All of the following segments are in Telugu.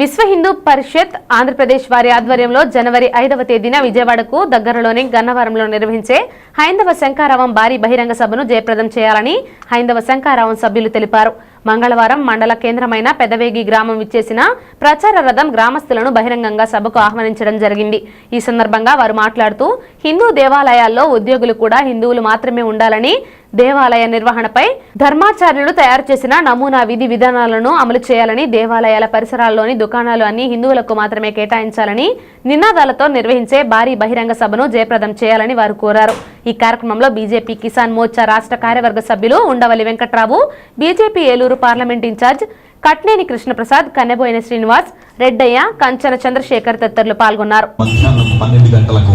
విశ్వ హిందూ పరిషత్ ఆంధ్రప్రదేశ్ వారి ఆధ్వర్యంలో జనవరి ఐదవ తేదీన విజయవాడకు దగ్గరలోని గన్నవరంలో నిర్వహించే హైందవ శంకారావం భారీ బహిరంగ సభను జయప్రదం చేయాలని హైందవ శంకారావం సభ్యులు తెలిపారు. మంగళవారం మండల కేంద్రమైన పెదవేగి గ్రామం విచ్చేసిన ప్రచార రథం గ్రామస్తులను బహిరంగంగా సభకు ఆహ్వానించడం జరిగింది. ఈ సందర్భంగా వారు మాట్లాడుతూ హిందూ దేవాలయాల్లో ఉద్యోగులు కూడా హిందువులు మాత్రమే ఉండాలని దేవాలయ నిర్వహణపై ధర్మాచార్యులు తయారు చేసిన నమూనా విధి విధానాలను అమలు చేయాలని దేవాలయాల పరిసరాల్లోని దుకాణాలు అన్ని హిందువులకు మాత్రమే కేటాయించాలని నినాదాలతో నిర్వహించే భారీ బహిరంగ సభను జయప్రదం చేయాలని వారు కోరారు. ఈ కార్యక్రమంలో బీజేపీ కిసాన్ మోర్చా రాష్ట్ర కార్యవర్గ సభ్యులు Undavalli Venkatrao BJP Eluru parliament incharge Katneni Krishnaprasad Kanneboina Srinivas Reddaiah Kanchana Chandrasekhar తదితరులు పాల్గొన్నారు. మధ్యాహ్నం పన్నెండు గంటలకు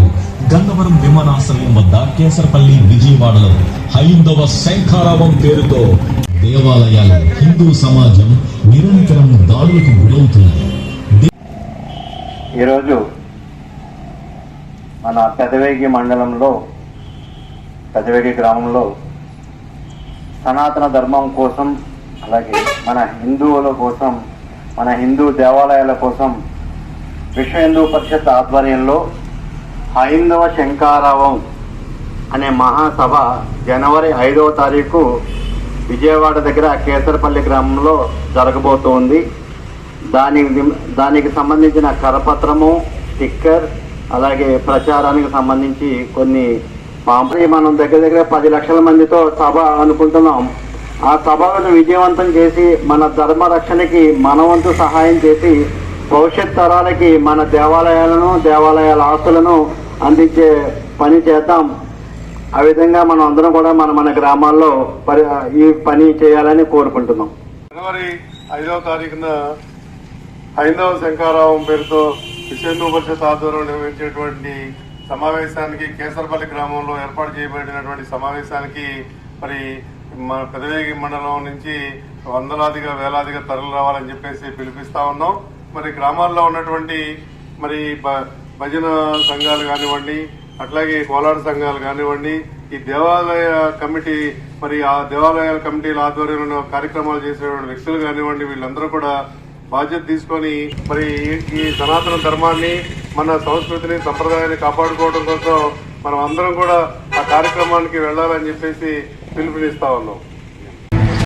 గన్నవరం విమానాశ్రయం వద్ద కేసరపల్లి విజయవాడలో హైందవ శంఖారావం పేరుతో దేవాలయాలు హిందూ సమాజం నిరంతరం దాడులకు గురవుతున్నాయి. ఈరోజు మన పెదవేగి మండలంలో పెదవేగి గ్రామంలో సనాతన ధర్మం కోసం అలాగే మన హిందువుల కోసం మన హిందూ దేవాలయాల కోసం విశ్వ హిందూ పరిషత్ ఆధ్వర్యంలో హైందవ శంకారావం అనే మహాసభ జనవరి ఐదవ తారీఖు విజయవాడ దగ్గర కేసరపల్లి గ్రామంలో జరగబోతోంది. దానికి దానికి సంబంధించిన కరపత్రము స్టిక్కర్ అలాగే ప్రచారానికి సంబంధించి కొన్ని మామూలు మనం దగ్గర దగ్గర పది లక్షల మందితో సభ అనుకుంటున్నాం. ఆ సభలను విజయవంతం చేసి మన ధర్మ రక్షణకి మనవంతు సహాయం చేసి భవిష్యత్ తరాలకి మన దేవాలయాలను దేవాలయాల ఆస్తులను అందించే పని చేద్దాం. ఆ విధంగా మనం అందరం కూడా మన మన గ్రామాల్లో ఈ పని చేయాలని కోరుకుంటున్నాం. జనవరి ఐదవ తారీఖున హైందవ శంకారావం పేరుతో విశ్వ పరిషత్ ఆధ్వర్యంలో నిర్వహించేటువంటి సమావేశానికి కేసరపల్లి గ్రామంలో ఏర్పాటు చేయబడినటువంటి సమావేశానికి మరి మన పెదవేగి మండలం నుంచి వందలాదిగా వేలాదిగా తరలి రావాలని చెప్పేసి పిలిపిస్తా ఉన్నాం. మరి గ్రామాల్లో ఉన్నటువంటి మరి భ- భజన సంఘాలు కానివ్వండి అట్లాగే కోలాట సంఘాలు కానివ్వండి ఈ దేవాలయ కమిటీ మరి ఆ దేవాలయాల కమిటీల ఆధ్వర్యంలో కార్యక్రమాలు చేసేటువంటి వ్యక్తులు కానివ్వండి వీళ్ళందరూ కూడా బాధ్యత తీసుకొని మరి ఈ- ఈ సనాతన ధర్మాన్ని మన సంస్కృతిని సంప్రదాయాన్ని కాపాడుకోవడం కోసం మనం అందరం కూడా ఆ కార్యక్రమానికి వెళ్ళాలని చెప్పేసి పిలుపునిస్తా ఉన్నాం